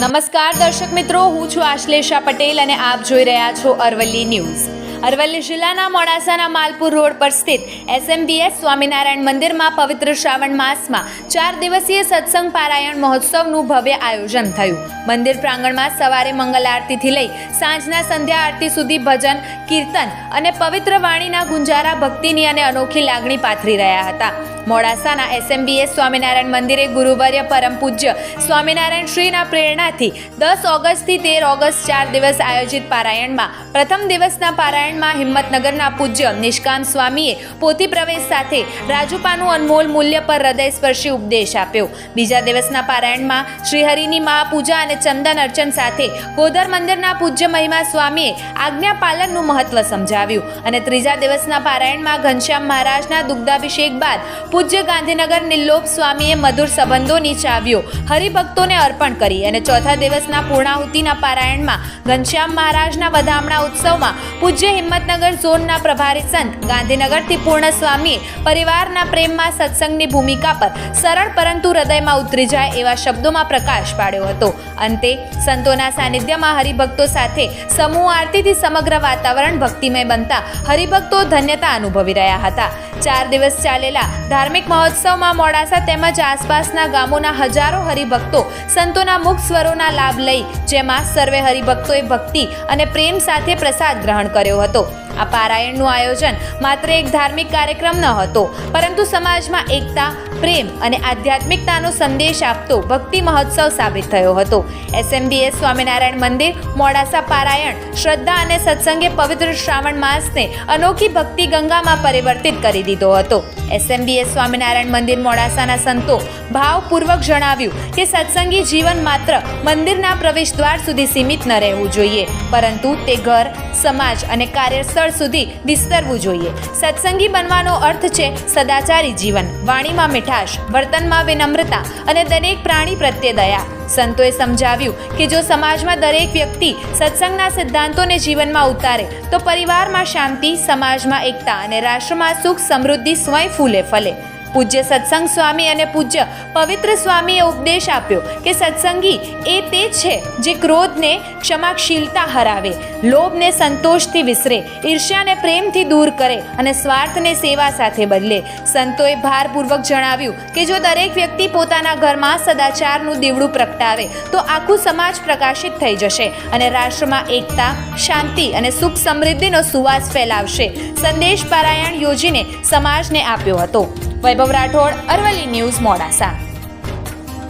નમસ્કાર, દર્શક મિત્રો. હું છું આશ્લેષા પટેલ અને આપ જોઈ રહ્યા છો અરવલ્લી ન્યૂઝ. અરવલ્લી જિલ્લાના મોડાસાના માલપુર રોડ પર સ્થિત એસએમબીએસ સ્વામિનારાયણ મંદિરમાં પવિત્ર શ્રાવણ માસમાં ચાર દિવસીય સત્સંગ પારાયણ મહોત્સવનું ભવ્ય આયોજન થયું. મંદિર પ્રાંગણમાં સવારે મંગલ આરતીથી લઈ સાંજના સંધ્યા આરતી સુધી ભજન, કીર્તન અને પવિત્ર વાણીના ગુંજારા ભક્તિની અને અનોખી લાગણી પાથરી રહ્યા હતા. મોડાસાના એસએમબીએસ સ્વામિનારાયણ મંદિરે ગુરુવર્ય પરમ પૂજ્ય સ્વામિનારાયણ શ્રીના પ્રેરણાથી દસ ઓગસ્ટથી તેર ઓગસ્ટ ચાર દિવસ આયોજિત પારાયણમાં. પ્રથમ દિવસના પારાયણમાં હિંમતનગરના પૂજ્ય નિષ્કામ સ્વામીએ પોથી પ્રવેશ સાથે રાજુપાનું અનમોલ મૂલ્ય પર હૃદયસ્પર્શી ઉપદેશ આપ્યો. બીજા દિવસના પારાયણમાં શ્રીહરિની મહાપૂજા અને ચંદન અર્ચન સાથે ગોધર મંદિરના પૂજ્ય મહિમા સ્વામીએ આજ્ઞા પાલનનું મહત્વ સમજાવ્યું અને ત્રીજા દિવસના પારાયણમાં ઘનશ્યામ મહારાજના દુગ્ધાભિષેક બાદ પૂજ્ય ગાંધીનગર નિલ્લોપ સ્વામીએ મધુર સંબંધોની ચાવીઓ હરિભક્તોને અર્પણ કરી અને ચોથા દિવસના પૂર્ણાહુતિના પારાયણમાં ઘનશ્યામ મહારાજના વધામણા ઉત્સવમાં પૂજ્ય હિંમતનગર ઝોનના પ્રભારી સંત ગાંધીનગરથી પૂર્ણ સ્વામીએ પરિવારના પ્રેમમાં સત્સંગની ભૂમિકા પર સરળ પરંતુ હૃદયમાં ઉતરી જાય એવા શબ્દોમાં પ્રકાશ પાડ્યો હતો. અંતે સંતોના સાનિધ્યમાં હરિભક્તો સાથે સમૂહ આરતીથી સમગ્ર વાતાવરણ ભક્તિમય બનતા હરિભક્તો ધન્યતા અનુભવી રહ્યા હતા. ચાર દિવસ ચાલેલા ધાર્મિક મહોત્સવમાં મોડાસા તેમજ આસપાસના ગામોના હજારો હરિભક્તો સંતોના મુખ સ્વરોના લાભ લઈ જેમાં સર્વે હરિભક્તોએ ભક્તિ અને પ્રેમ સાથે પ્રસાદ ગ્રહણ કર્યો હતો. આ પારાયણનું આયોજન માત્ર એક ધાર્મિક કાર્યક્રમ ન હતો, પરંતુ સમાજમાં એકતા, પ્રેમ અને આધ્યાત્મિકતાનો સંદેશ આપતો ભક્તિ મહોત્સવ સાબિત થયો હતો. એસએમબીએસ સ્વામિનારાયણ મંદિર, મોડાસા પારાયણ, શ્રદ્ધા અને સત્સંગે પવિત્ર શ્રાવણ માસને અનોખી ભક્તિ ગંગામાં પરિવર્તિત કરી દીધો હતો. એસએમડીએસ સ્વામિનારાયણ મંદિર મોડાસાના સંતો ભાવપૂર્વક જણાવ્યું કે સત્સંગી જીવન માત્ર મંદિરના પ્રવેશ દ્વાર સુધી સીમિત ન રહેવું જોઈએ, પરંતુ તે ઘર, સમાજ અને કાર્યસ્થળ સુધી વિસ્તરવું જોઈએ. સત્સંગી બનવાનો અર્થ છે સદાચારી જીવન, વાણીમાં મીઠાશ, વર્તનમાં વિનમ્રતા અને દરેક પ્રાણી પ્રત્યે દયા. સંતોએ સમજાવ્યું કે જો સમાજમાં દરેક વ્યક્તિ સત્સંગના સિદ્ધાંતોને જીવનમાં ઉતારે, તો પરિવારમાં શાંતિ, સમાજમાં એકતા અને રાષ્ટ્રમાં સુખ સમૃદ્ધિ સ્વયં ફૂલે ફલે. પૂજ્ય સત્સંગ સ્વામી અને પૂજ્ય પવિત્ર સ્વામીએ ઉપદેશ આપ્યો કે સત્સંગી એ તે છે જે ક્રોધને, ક્ષમાશીલતા હરાવે, લોભને સંતોષથી વિસરે, ઈર્ષ્યાને પ્રેમથી દૂર કરે અને સ્વાર્થને સેવા સાથે બદલે. સંતોએ ભારપૂર્વક જણાવ્યું કે જો દરેક વ્યક્તિ પોતાના ઘરમાં સદાચારનું દીવડું પ્રગટાવે, તો આખું સમાજ પ્રકાશિત થઈ જશે અને રાષ્ટ્રમાં એકતા, શાંતિ અને સુખ સમૃદ્ધિનો સુવાસ ફેલાવશે. સંદેશ પારાયણ યોજીને સમાજને આપ્યો હતો. વૈભવ રાઠોડ, અરવલ્લી ન્યૂઝ, મોડાસા.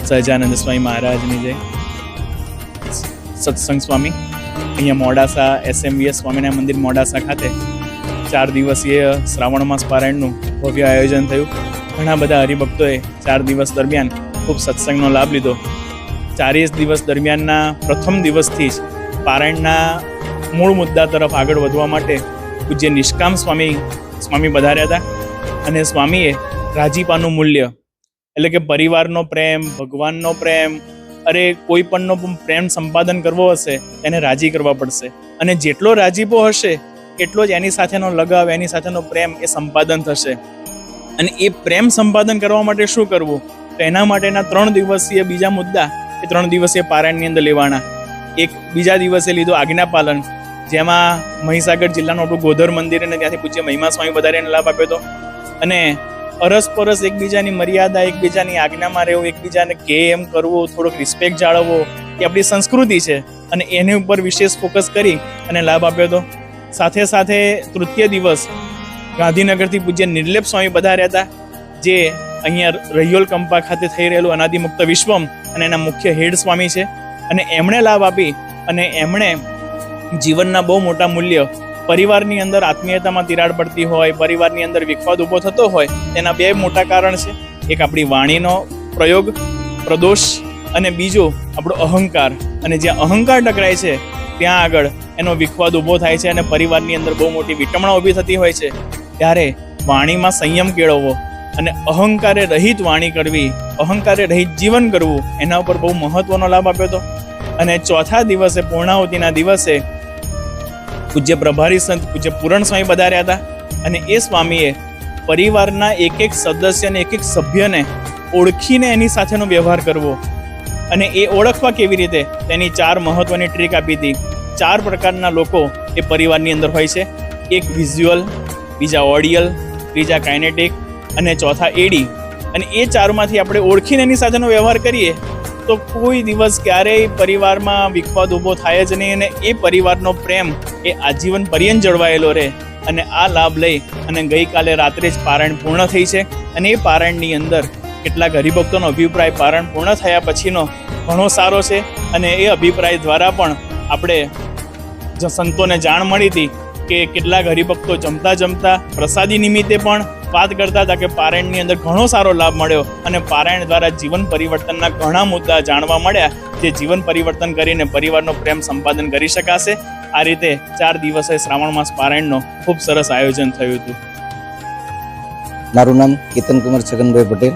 સહજાનંદ સ્વામી મહારાજની જય. સત્સંગ સ્વામી, અહીંયા મોડાસા એસએમવીએસ સ્વામિનારાયણ મંદિર મોડાસા ખાતે ચાર દિવસીય શ્રાવણ માસ પારાયણનું ભવ્ય આયોજન થયું. ઘણા બધા હરિભક્તોએ ચાર દિવસ દરમિયાન ખૂબ સત્સંગનો લાભ લીધો. ચારેય દિવસ દરમિયાનના પ્રથમ દિવસથી જ પારાયણના મૂળ મુદ્દા તરફ આગળ વધવા માટે પૂજ્ય નિષ્કામ સ્વામી સ્વામી પધાર્યા હતા. અને સ્વામીએ રાજીપાનું મૂલ્ય. એટલે કે પરિવારનો પ્રેમ, ભગવાનનો પ્રેમ, અરે કોઈ પણનો પણ પ્રેમ સંપાદન કરવો હશે, એને રાજી કરવા પડશે. અને જેટલો રાજીપો હશે, એટલો જ એની સાથેનો લગાવ, એની સાથેનો પ્રેમ એ સંપાદન થશે. અને એ પ્રેમ સંપાદન કરવા માટે શું કરવું? તો એના માટેના ત્રણ દિવસીય બીજા મુદ્દા એ ત્રણ દિવસીય પારાયણની અંદર લેવાના. એક, બીજા દિવસે લીધો આજ્ઞાપાલન જેમાં મહીસાગર જિલ્લાનું આપણું ગોધર મંદિર અને ત્યાંથી પૂજ્ય મહિમા સ્વામી વધારે લાભ આપ્યો હતો. અને અરસપરસ એકબીજાની મર્યાદા, એકબીજાની આજ્ઞામાં રહેવું, એકબીજાને કે એમ કરવું, થોડોક રિસ્પેક્ટ જાળવવો, એ આપણી સંસ્કૃતિ છે. અને એની ઉપર વિશેષ ફોકસ કરી અને લાભ આપ્યો હતો સાથે સાથે તૃતીય દિવસ ગાંધીનગરથી પૂજ્ય નિર્લેપ સ્વામી પધાર્યા હતા, જે અહીંયા રૈયોલ કંપા ખાતે થઈ રહેલું અનાદિમુક્ત વિશ્વમ અને એના મુખ્ય હેડ સ્વામી છે. અને એમણે લાભ આપી અને એમણે જીવનના બહુ મોટા મૂલ્ય પરિવારની અંદર આત્મીયતામાં તિરાડ પડતી હોય, પરિવારની અંદર વિખવાદ ઊભો થતો હોય, તેના બે મોટા કારણ છે. એક આપણી વાણીનો પ્રયોગ, પ્રદોષ અને બીજો આપણો અહંકાર. અને જ્યાં અહંકાર ટકરાય છે, ત્યાં આગળ એનો વિખવાદ ઊભો થાય છે અને પરિવારની અંદર બહુ મોટી વિટમણા ઊભી થતી હોય છે. ત્યારે વાણીમાં સંયમ કેળવવો અને અહંકારે રહિત વાણી કરવી, અહંકારે રહિત જીવન કરવું, એના ઉપર બહુ મહત્વનો લાભ આપ્યો હતો. અને ચોથા દિવસે, પૂર્ણાહુતિના દિવસે પૂજ્ય પ્રભારી સંત પૂજ્ય પૂરણ સ્વામી પધાર્યા હતા અને એ સ્વામીએ પરિવારના એક એક સદસ્યને એક એક સભ્યને ઓળખીને એની સાથેનો વ્યવહાર કરવો અને એ ઓળખવા કેવી રીતે? તેની ચાર મહત્વની ટ્રીક આપી હતી. ચાર પ્રકારના લોકો એ પરિવારની અંદર હોય છે. એક વિઝ્યુઅલ બીજા ઓડિયલ ત્રીજા કાઇનેટિક અને ચોથા એડી અને એ ચારમાંથી આપણે ઓળખીને એની સાથેનો વ્યવહાર કરીએ તો કોઈ દિવસ ક્યારેય પરિવારમાં વિખવાદ ઊભો થાય જ નહીં અને એ પરિવારનો પ્રેમ એ આજીવન પર્યંત જળવાયેલો રહે અને આ લાભ લઈ અને ગઈકાલે રાત્રે જ પારાયણ પૂર્ણ થઈ છે અને એ પારાયણની અંદર કેટલાક હરિભક્તોનો અભિપ્રાય પારાયણ પૂર્ણ થયા પછીનો ઘણો સારો છે અને એ અભિપ્રાય દ્વારા પણ આપણે જ સંતોને જાણ મળી હતી કે કેટલાક હરિભક્તો જમતા જમતા પ્રસાદી નિમિત્તે પણ વાત કરતા હતા કે પારાયણની અંદર ઘણો સારો લાભ મળ્યો અને પારાયણ દ્વારા જીવન પરિવર્તનના ઘણા મુદ્દા જાણવા મળ્યા જે જીવન પરિવર્તન કરીને પરિવારનો પ્રેમ સંપાદન કરી શકાશે. આ રીતે ચાર દિવસે શ્રાવણ માસ પારાયણનો ખૂબ સરસ આયોજન થયું હતું. મારું નામ કેતન કુમાર છગનભાઈ પટેલ.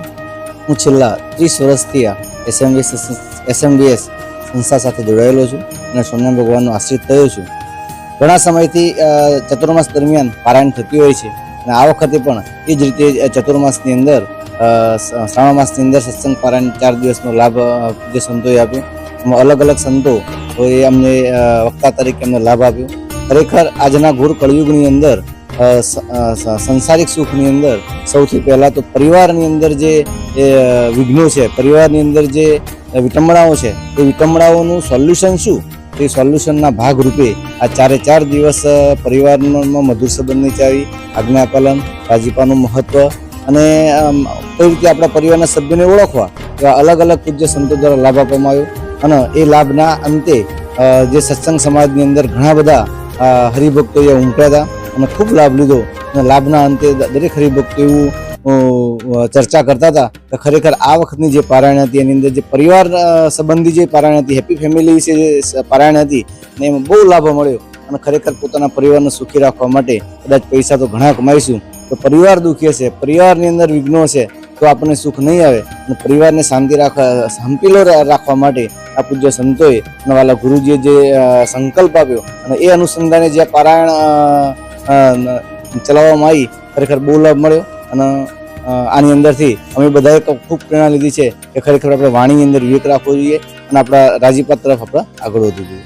હું છેલ્લા ત્રીસ વર્ષથી આ એસએમબીએસ એસએમબીએસ સંસ્થા સાથે જોડાયેલો છું અને સ્વામિનારાયણ ભગવાનનો આશ્રિત થયો છું. ઘણા સમયથી ચતુર્માસ દરમિયાન પારાયણ થતી હોય છે. અને આ વખતે પણ એ જ રીતે ચતુર્માસની અંદર શ્રાવણ માસની અંદર સત્સંગ પારાયણ ચાર દિવસનો લાભ જે સંતોએ આપ્યો. અલગ અલગ સંતો એ અમને વક્તા તરીકે અમને લાભ આપ્યો. ખરેખર આજના ઘોર કળયુગની અંદર સંસારિક સુખની અંદર સૌથી પહેલાં તો પરિવારની અંદર જે વિઘ્નો છે, પરિવારની અંદર જે વિટંબણાઓ છે, એ વિટંબણાઓનું સોલ્યુશન શું? તે સોલ્યુશનના ભાગરૂપે આ ચારે ચાર દિવસ પરિવારમાં મધુર સંબંધની ચાવી આજ્ઞાપાલન રાજીપાનું મહત્વ અને કઈ રીતે આપણા પરિવારના સભ્યોને ઓળખવા એવા અલગ અલગ પૂજ્ય સંતો દ્વારા લાભ આપવામાં આવ્યો અને એ લાભના અંતે જે સત્સંગ સમાજની અંદર ઘણા બધા હરિભક્તો એ ઉમટ્યા હતા અને ખૂબ લાભ લીધો અને લાભના અંતે દરેક હરિભક્તો એવું ચર્ચા કરતા હતા તો ખરેખર આ વખતની જે પારાયણ હતી, એની અંદર જે પરિવાર સંબંધી જે પારાયણ હતી હેપી ફેમિલી વિશે જે પારાયણ હતી ને એમાં બહુ લાભ મળ્યો અને ખરેખર પોતાના પરિવારને સુખી રાખવા માટે કદાચ પૈસા તો ઘણા કમાઈશું, તો પરિવાર દુઃખી હશે, પરિવારની અંદર વિઘ્નો છે તો આપણને સુખ નહીં આવે અને પરિવારને શાંતિ રાખવા રા- રાખવા માટે આ પૂજ્ય સંતોએ અને વાલા ગુરુજીએ જે સંકલ્પ આપ્યો અને એ અનુસંધાને જે પારાયણ ચલાવવામાં આવી, ખરેખર બહુ લાભ મળ્યો. અને આની અંદરથી અમે બધાએ ખૂબ પ્રેરણા લીધી છે કે ખરેખર આપણે વાણીની અંદર વિવેક રાખવો જોઈએ અને આપણા રાજીપાત તરફ આપણે આગળ વધવું જોઈએ.